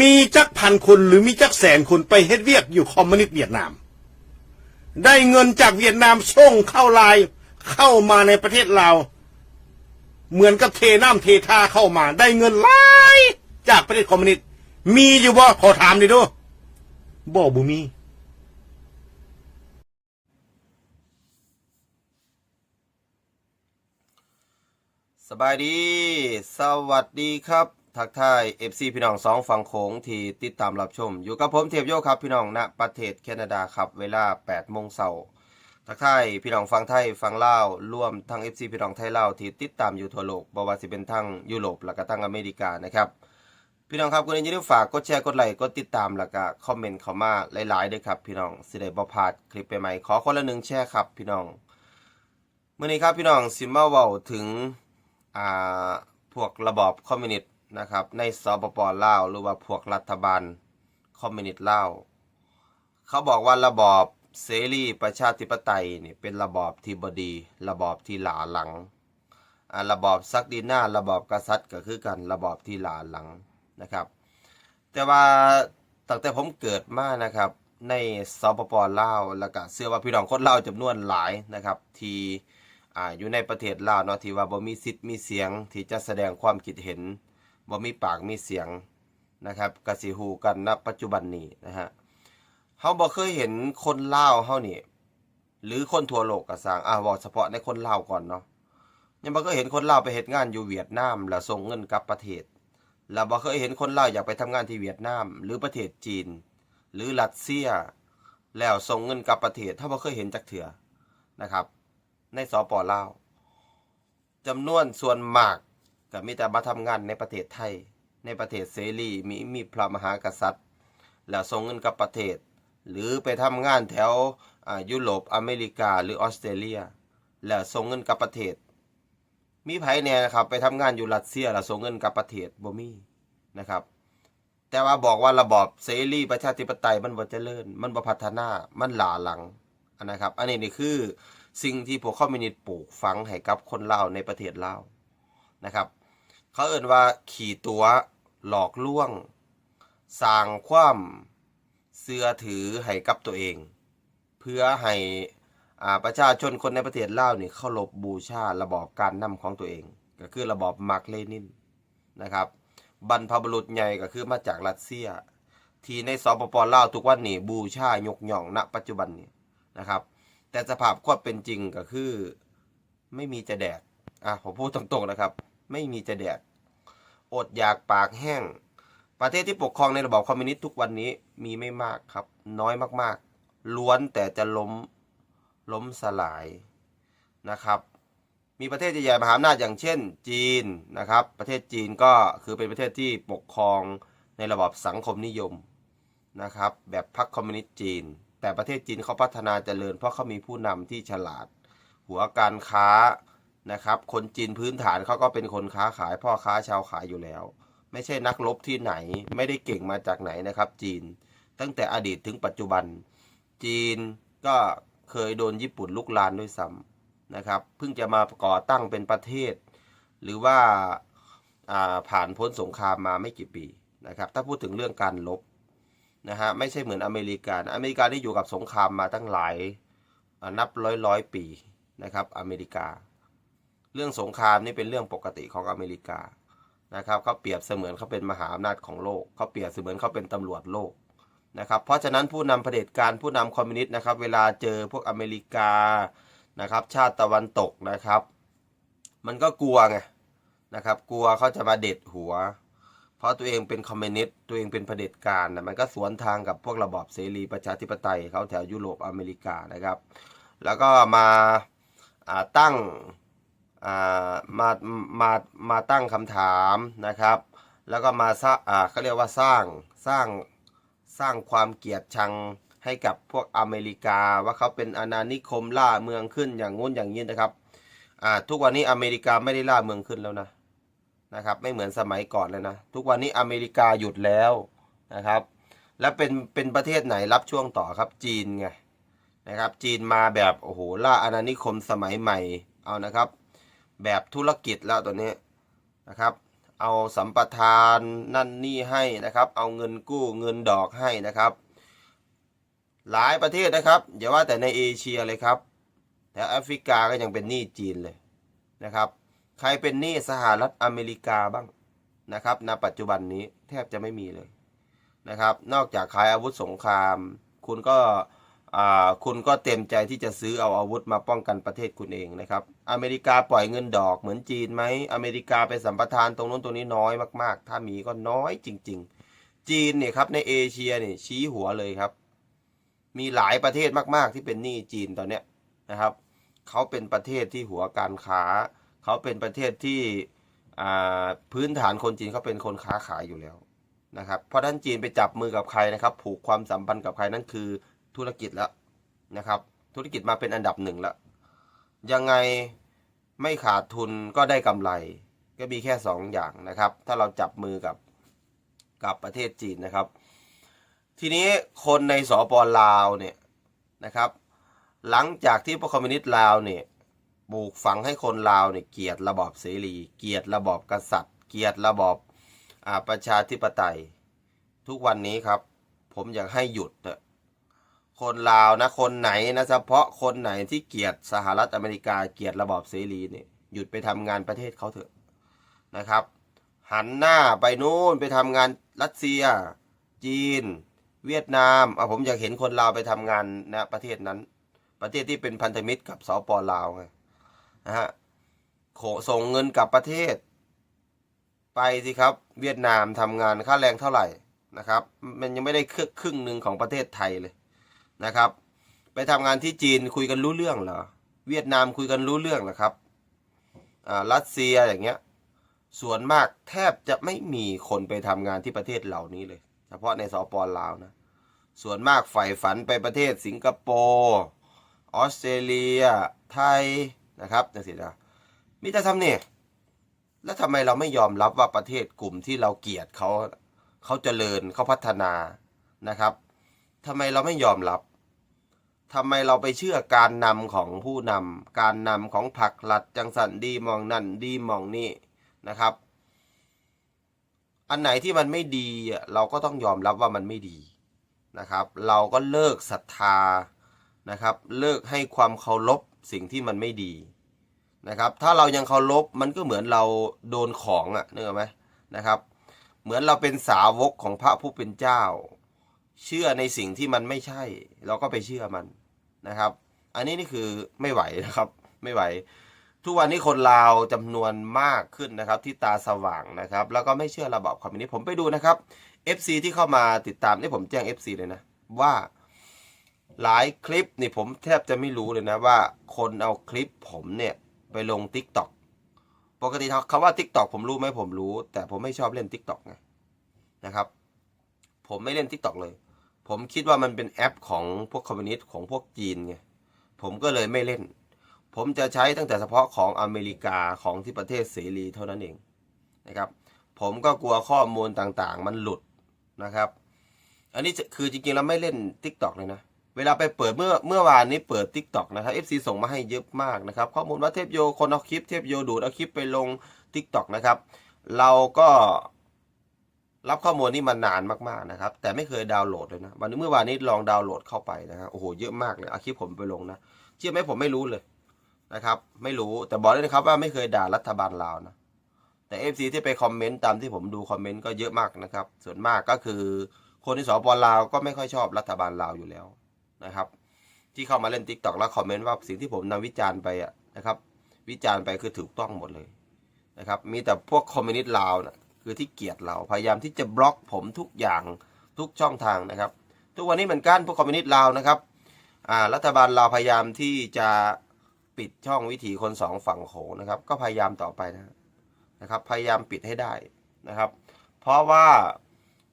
มีจักพันคนหรือมีจักแสนคนไปเฮ็ดเวียกอยู่คอมมิวนิสต์เวียดนาม ได้เงินจากเวียดนามส่งเข้าลายเข้ามาในประเทศเราวเหมือนกับเทน้ำเทท่าเข้ามา ได้เงินหลายจากประเทศคอมมิวนิสต์มีอยู่บ่ขอถามดิดูบ่บุมีสบายดี สวัสดีครับ ทักทาย FC พี่น้องสองฝั่งโขงที่ติดตามรับชม อยู่กับผมเทพโยครับพี่น้องณประเทศแคนาดาครับเวลา8โมงเช้าทักทายพี่น้องฟังไทยฟังลาวร่วมทั้ง FC พี่น้องไทยลาวที่ติดตามอยู่ทั่วโลกบ่ว่าสิเป็นทั้งยุโรปแล้วก็ทั้งอเมริกานะครับพี่น้องครับคุณอย่าลืมฝากกดแชร์กดไลค์กดติดตามแล้วก็คอมเมนต์เข้ามาหลายๆด้วยครับพี่น้องสิได้บ่พลาดคลิปใหม่ๆขอคนละหนึ่งแชร์ครับพี่น้องมื้อนี้ครับพี่น้องสิมาเว้าถึงอ่าพวกระบอบคอมมิวนิสต์ นะครับในสปปลาวหรือว่าพวกรัฐบาลคอมมิวนิสต์ลาวเขาบอกว่าระบอบเสรีประชาธิปไตยนี่เป็นระบอบที่บดี ระบอบที่หลาหลังระบอบซักดีนาระบอบกษัตริย์ก็คือกันระบอบที่หลาหลังนะครับ แต่ว่าตั้งแต่ผมเกิดมานะครับ ในสปปลาวแล้วก็เชื่อว่าพี่น้องคนลาวจำนวนหลายนะครับ ที่ออยู่ในประเทศลาวเนาะที่ว่าบ่มีสิทธิ์มีเสียงที่จะแสดงความคิดเห็น บ่มีปากมีเสียงนะครับกสิฮูกันณปัจจุบันนี้นะฮะเฮาบ่เคยเห็นคนล่าเฮานี่ หรือคนทั่วโลกก็สร้างอ่าเว้าเฉพาะในคนล่าก่อนเนาะยังบ่เคยเห็นคนล่าไปเฮ็ดงานอยู่เวียดนามแล้วส่งเงินกลับประเทศแล้วบ่เคยเห็นคนล่าอยากไปทำงานที่เวียดนาม หรือประเทศจีน หรือรัสเซีย แล้วส่งเงินกลับประเทศเฮาบ่เคยเห็นจักเทื่อนะครับ ในสปลาวจำนวนส่วนมาก ก็มีแต่มาทำงานในประเทศไทย ในประเทศเสรีมีมีพระมหากษัตริย์ แล้วส่งเงินกับประเทศ หรือไปทำงานแถวยุโรปอเมริกาหรือออสเตรเลีย แล้วส่งเงินกับประเทศ มีไผเนี่ยนะครับไปทำงานอยู่รัสเซียแล้วส่งเงินกับประเทศบ่มีนะครับ แต่ว่าบอกว่าระบอบเสรีประชาธิปไตยมันบ่เจริญ มันบ่พัฒนามันหลาหลังนะครับ อันนี้นี่คือสิ่งที่พวกคอมมิวนิสต์ปลูกฝังให้กับคนลาวในประเทศลาวนะครับ เขาเอ่นว่าขี่ตัวหลอกลวงสร้างความเสื่อถือให้กับตัวเอง เพื่อให้อ่าประชาชนคนในประเทศลาวนี่เคารพบูชาระบอบการนำของตัวเอง ก็คือระบอบมาร์กเลนินนะครับ บรรพบุรุษใหญ่ก็คือมาจากรัสเซีย ที่ในสปปลาวทุกวันนี้บูชายกย่องณปัจจุบันนี้นะครับ แต่สภาพความเป็นจริงก็คือไม่มีจะแดกอะผมพูดตรงๆนะครับ ไม่มีจะแดก อดอยากปากแห้ง ประเทศที่ปกครองในระบอบคอมมิวนิสต์ทุกวันนี้มีไม่มากครับ น้อยมากๆ ล้วนแต่จะล้มล้มสลายนะครับ มีประเทศใหญ่ๆมหาอำนาจอย่างเช่น จีนนะครับ ประเทศจีนก็คือเป็นประเทศที่ปกครองในระบอบสังคมนิยมนะครับ แบบพรรคคอมมิวนิสต์จีน แต่ประเทศจีนเขาพัฒนาเจริญ เพราะเขามีผู้นำที่ฉลาด หัวการค้า นะครับ คนจีนพื้นฐานเขาก็เป็นคนค้าขายพ่อค้าชาวขายอยู่แล้ว ไม่ใช่นักรบที่ไหนไม่ได้เก่งมาจากไหนนะครับ จีน ตั้งแต่อดีตถึงปัจจุบัน จีนก็เคยโดนญี่ปุ่นลุกลานด้วยซ้ำนะครับ เพิ่งจะมาก่อตั้งเป็นประเทศ หรือว่าาผ่านพ้นสงครามมาไม่กี่ปีนะครับ ถ้าพูดถึงเรื่องการลบนะฮะไม่ใช่เหมือนอเมริกานอเมริกาที่อยู่กับสงครามมาตั้งหลายานับร้อยร้อยปีนะครับ อเมริกา เรื่องสงครามนี่เป็นเรื่องปกติของอเมริกานะครับเขาเปรียบเสมือนเขาเป็นมหาอำนาจของโลกเขาเปรียบเสมือนเขาเป็นตำรวจโลกนะครับเพราะฉะนั้นผู้นำเผด็จการผู้นำคอมมิวนิสต์นะครับเวลาเจอพวกอเมริกานะครับชาติตะวันตกนะครับ มันก็กลัวไงนะครับกลัวเขาจะมาเด็ดหัว เพราะตัวเองเป็นคอมมิวนิสต์ตัวเองเป็นเผด็จการนะมันก็สวนทางกับพวกระบอบเสรีประชาธิปไตยเขาแถวยุโรปอเมริกานะครับ แล้วก็มาาตั้ง มามามาตั้งคำถามนะครับ แล้วก็มาสร้างเขาเรียกว่าสร้างสร้างสร้างความเกลียดชังให้กับพวกอเมริกาว่าเขาเป็นอาณานิคมล่าเมืองขึ้นอย่างงู้นอย่างนี้นะครับทุกวันนี้อเมริกาไม่ได้ล่าเมืองขึ้นแล้วนะนะครับไม่เหมือนสมัยก่อนเลยนะทุกวันนี้อเมริกาหยุดแล้วนะครับ แล้วเป็นเป็นประเทศไหนรับช่วงต่อครับจีนไงนะครับ จีนมาแบบโอ้โหล่าอาณานิคมสมัยใหม่เอานะครับ แบบธุรกิจแล้วตัวนี้นะครับ เอาสัมปทานนั่นนี่ให้นะครับ เอาเงินกู้เงินดอกให้นะครับ หลายประเทศนะครับอย่าว่าแต่ในเอเชียเลยครับแถวแอฟริกาก็ยังเป็นหนี้จีนเลยนะครับ ใครเป็นหนี้สหรัฐอเมริกาบ้างนะครับณปัจจุบันนี้แทบจะไม่มีเลยนะครับ นอกจากขายอาวุธสงคราม คุณก็ คุณก็เต็มใจที่จะซื้อเอาอาวุธมาป้องกันประเทศคุณเองนะครับ อเมริกาปล่อยเงินดอกเหมือนจีนไหม อเมริกาไปสัมปทานตรงนู้นตรงนี้น้อยมากๆ ถ้ามีก็น้อยจริง ๆ จีนเนี่ยครับในเอเชียเนี่ยชี้หัวเลยครับ มีหลายประเทศมากๆ ที่เป็นหนี้จีนตอนเนี้ยนะครับ เขาเป็นประเทศที่หัวการค้า เขาเป็นประเทศที่พื้นฐานคนจีนเขาเป็นคนค้าขายอยู่แล้วนะครับ เพราะฉะนั้นจีนไปจับมือกับใครนะครับ ผูกความสัมพันธ์กับใครนั่นคือ ธุรกิจแล้วนะครับ ธุรกิจมาเป็นอันดับหนึ่งแล้ว ยังไงไม่ขาดทุนก็ได้กำไร ก็มีแค่สองอย่างนะครับ ถ้าเราจับมือกับกับประเทศจีนนะครับ ทีนี้คนในสปลาวเนี่ยนะครับ หลังจากที่พวกคอมมิวนิสต์ลาวเนี่ยปลูกฝังให้คนลาวเนี่ยเกียดระบอบเสรี เกียดระบอบกษัตริย์ เกียดระบอบประชาธิปไตย ทุกวันนี้ครับ ผมอยากให้หยุดเถอะ คนลาวนะ คนไหนนะเฉพาะคนไหนที่เกลียดสหรัฐอเมริกาเกลียดระบอบเสรีเนี่ยหยุดไปทำงานประเทศเขาเถอะนะครับ หันหน้าไปนู่นไปทำงานรัสเซีย จีน เวียดนามอะผมอยากเห็นคนลาวไปทำงานนะประเทศนั้น ประเทศที่เป็นพันธมิตรกับสปลาวไงนะฮะโขส่งเงินกลับประเทศ ไปสิครับ เวียดนามทำงานค่าแรงเท่าไหร่นะครับ มันยังไม่ได้ครึ่งหนึ่งของประเทศไทยเลย นะครับ ไปทำงานที่จีนคุยกันรู้เรื่องเหรอเวียดนามคุยกันรู้เรื่องเหรอครับอ่ารัสเซียอย่างเงี้ยส่วนมากแทบจะไม่มีคนไปทำงานที่ประเทศเหล่านี้เลย เฉพาะในสปลาวนะส่วนมากใฝ่ฝันไปประเทศสิงคโปร์ออสเตรเลีย ไทยนะครับจังสินะมิจะทำเนี่ยแล้วทำไมเราไม่ยอมรับว่าประเทศกลุ่มที่เราเกลียดเขาเขาเจริญเขาพัฒนานะครับ ทำไมเราไม่ยอมรับทำไมเราไปเชื่อการนำของผู้นำการนำของผักหลัดจังสันดีมองนั่นดีมองนี่นะครับ อันไหนที่มันไม่ดีเราก็ต้องยอมรับว่ามันไม่ดีนะครับ เราก็เลิกศรัทธานะครับ เลิกให้ความเคารพสิ่งที่มันไม่ดีนะครับ ถ้าเรายังเคารพมันก็เหมือนเราโดนของอะ่ะนึกออกไหมนะครับ เหมือนเราเป็นสาวกของพระผู้เป็นเจ้า เชื่อในสิ่งที่มันไม่ใช่ เราก็ไปเชื่อมันนะครับ อันนี้นี่คือไม่ไหวนะครับ ไม่ไหว ทุกวันนี้คนลาวจำนวนมากขึ้นนะครับ ที่ตาสว่างนะครับ แล้วก็ไม่เชื่อระบอบคอมมิวนิสต์ผมไปดูนะครับ FC ที่เข้ามาติดตามนี่ผมแจ้ง FC เลยนะ ว่าหลายคลิปนี่ผมแทบจะไม่รู้เลยนะว่า คนเอาคลิปผมเนี่ยไปลง t ิ k t o k ปกติคำว่า t ิ k t o k ผมรู้ไหมผมรู้ แต่ผมไม่ชอบเล่น t ิ k t o k ไงนะครับ ผมไม่เล่น t ิ k t o k เลย ผมคิดว่ามันเป็นแอปของพวกคอมมิวนิสต์ของพวกจีนไงผมก็เลยไม่เล่น ผมจะใช้ตั้งแต่เฉพาะของอเมริกาของที่ประเทศเสรีเท่านั้นเองนะครับ ผมก็กลัวข้อมูลต่างๆ มันหลุดนะครับ อันนี้คือจริงๆแล้วไม่เล่น t ิ k t o k เลยนะ เวลาไปเปิดเมื่อเมื่อวานนี้เปิด t ิ k t o k นะครับ FC ส่งมาให้เยอะมากนะครับ ข้อมูลว่าเทพโยคนเอาคลิปเทพโยดูดเอาคลิปไปลง t ิ k t o k นะครับ เราก็ รับข้อมูลนี้มานานมากๆนะครับ แต่ไม่เคยดาวน์โหลดเลยนะวันนี้เมื่อวานนี้ลองดาวน์โหลดเข้าไปนะครับโอ้โหเยอะมากเลยอาคลิปผมไปลงนะเชื่อไหมผมไม่รู้เลยนะครับ ไม่รู้แต่บอกเลยนะครับว่าไม่เคยด่ารัฐบาลลาวนะแต่เอฟซีที่ไปคอมเมนต์ตามที่ผมดูคอมเมนต์ก็เยอะมากนะครับ ส่วนมากก็คือ คนที่สปลาวก็ไม่ค่อยชอบรัฐบาลลาวอยู่แล้วนะครับ ที่เข้ามาเล่นทิกตอกแล้วคอมเมนต์ว่าสิ่งที่ผมนำวิจารณ์ไปอะนะครับ วิจารณ์ไปคือถูกต้องหมดเลยนะครับ มีแต่พวกคอมมิวนิสต์ลาวนะ คือที่เกียดเราพยายามที่จะบล็อกผมทุกอย่างทุกช่องทางนะครับ ทุกวันนี้เหมือนกันพวกคอมมิวนิสต์ลาวนะครับรัฐบาลลาวพยายามที่จะปิดช่องวิถีคนสองฝั่งโขงนะครับ ก็พยายามต่อไปนะนะครับ พยายามปิดให้ได้นะครับ เพราะว่า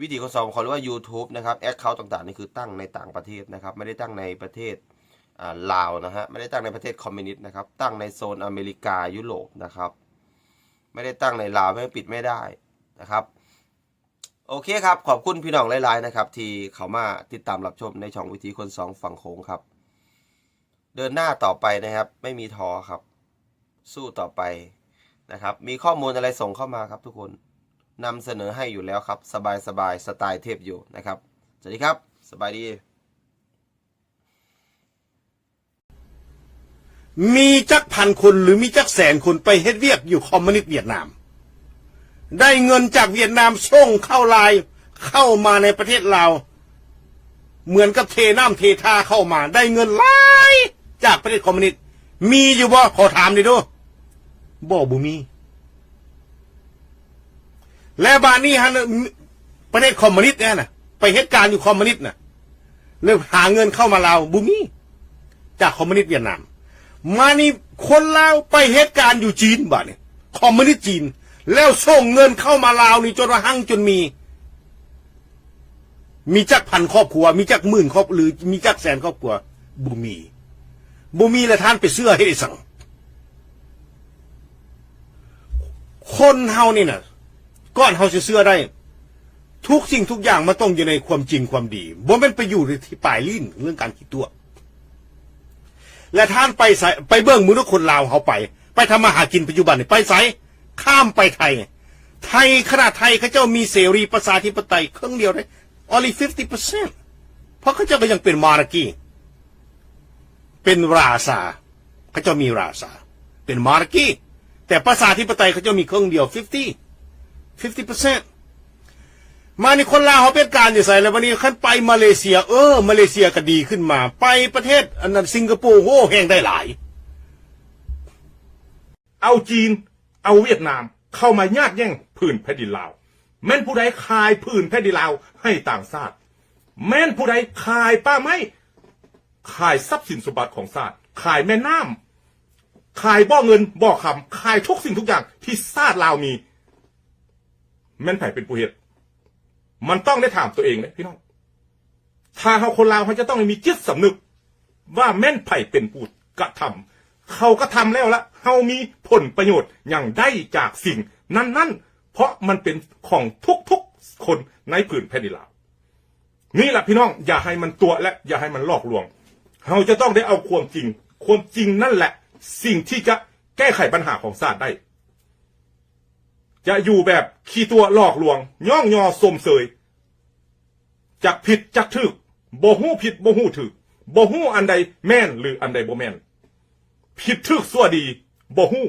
วิธีคนสอบเขาเรียกว่า YouTube นะครับแอคเคาท์ต่างๆนี่คือตั้งในต่างประเทศนะครับ ไม่ได้ตั้งในประเทศลาวนะฮะไม่ได้ตั้งในประเทศคอมมิวนิสต์นะครับ ตั้งในโซนอเมริกายุโรปนะครับ ไม่ได้ตั้งในลาวไม่ปิดไม่ได้ นะครับ โอเคครับ ขอบคุณพี่น้องหลาย ๆ นะครับ ที่เขามาติดตามรับชมในช่องวิธีคนสองฝั่งโค้งครับ เดินหน้าต่อไปนะครับ ไม่มีท้อครับ สู้ต่อไปนะครับ มีข้อมูลอะไรส่งเข้ามาครับทุกคนนำเสนอให้อยู่แล้วครับ สบายสบายสไตล์เทพอยู่นะครับ สวัสดีครับ สบายดี มีจักพันคนหรือมีจักแสนคนไปเฮ็ดเวียกอยู่คอมมิวนิสต์เวียดนาม ได้เงินจากเวียดนามส่งเข้าลายเข้ามาในประเทศเราวเหมือนกับเทน้ำเทท่าเข้ามา ได้เงินหลายจากประเทศคอมมิวนิสต์มีอยู่บ่ขอถามดิดูบ่บุมี และบานนี้ฮะประเทศคอมมิวนิสต์เนี่ยนะไปเหตุการณ์อยู่คอมมิวนิสต์น่ะเลยหาเงินเข้ามาเราวบุมี จากคอมมิวนิสต์เวียดนาม มานี่คนลาวไปเหตุการณ์อยู่จีนบ่เนี่ยคอมมิวนิสต์จีน แล้วส่งเงินเข้ามาลาวนี่จนว่าหั่งจนมี มีจักพันครอบครัว มีจักหมื่นครอบหรือ มีจักแสนครอบครัวบุมีบุมีและท่านไปเสื้อให้ได้สั่งคนเฮานี่น่ะก้อนเฮาสิเสื้อได้ ทุกสิ่งทุกอย่างมันต้องอยู่ในความจริงความดีบ่แม่นไปอยู่ที่ปลายลิ้นเรื่องการคิดตัว และท่านไปใส่ไปเบิ้งมือทุกคนลาวเขาไป ไปทำมาหากินปัจจุบันนี่ไปใส่ ข้ามไปไทย ไทยขนาดไทยเขาเจ้ามีเสรีประชาธิปไตยครึ่งเดียวได้ only 50%เพราะเขาเจ้าก็ยังเป็นมารากีเป็นราษาเขาเจ้ามีราษา เป็นมารากีแต่ประชาธิปไตยเขาเจ้ามีครึ่งเดียว 50 50%มาในคนลาวเขาเป็นการอยู่ใส่แล้ววันนี้ขั้นไปมาเลเซีย เออ มาเลเซียก็ดีขึ้นมา ไปประเทศอันนั้นสิงคโปร์โอ้แห่งได้หลาย เอาจีน เอาเวียดนาม เข้ามาญาติแย่งพื้นแผ่นดินลาว แม่นผู้ใดขายพื้นแผ่นดินลาวให้ต่างชาติ แม่นผู้ใดขายป้าไม้ขายทรัพย์สินสมบัติของชาติขายแม่น้ำขายบ่อเงินบ่อคำขายทุกสิ่งทุกอย่างที่ชาติลาวมี แม่นไผ่เป็นผู้เหตุมันต้องได้ถามตัวเองเลยพี่น้องถ้าเขาคนลาวเขาจะต้องมีจิตสำนึก ว่าแม่นไผ่เป็นผู้กระทำเขาก็ทำแล้วละามีผลประโยชน์อย่างได้จากสิ่งนั้นๆ เพราะมันเป็นของทุกๆคนในผืนแผ่นดินลาวนี่แหละพี่น้องอย่าให้มันตัวและอย่าให้มันหลอกลวงเราจะต้องได้เอาความจริง ความจริงนั่นแหละ สิ่งที่จะแก้ไขปัญหาของศาตร์ได้ จะอยู่แบบขี้ตัวหลอกลวง ย่องยอสมเสยจักผิดจักถึกบ่ฮู้ผิดบ่ฮู้ถึกบ่ฮู้อันใดแม่นหรืออันใดบ่แม่นผิดถึกสั่วดี บ่ฮู้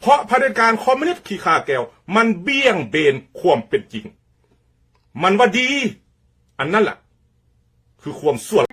เพราะเผด็จการคอมมิวนิสต์ขี้ขาแก้ว มันเบี้ยงเบนความเป็นจริง มันว่าดี อันนั้นแหละคือความส่วน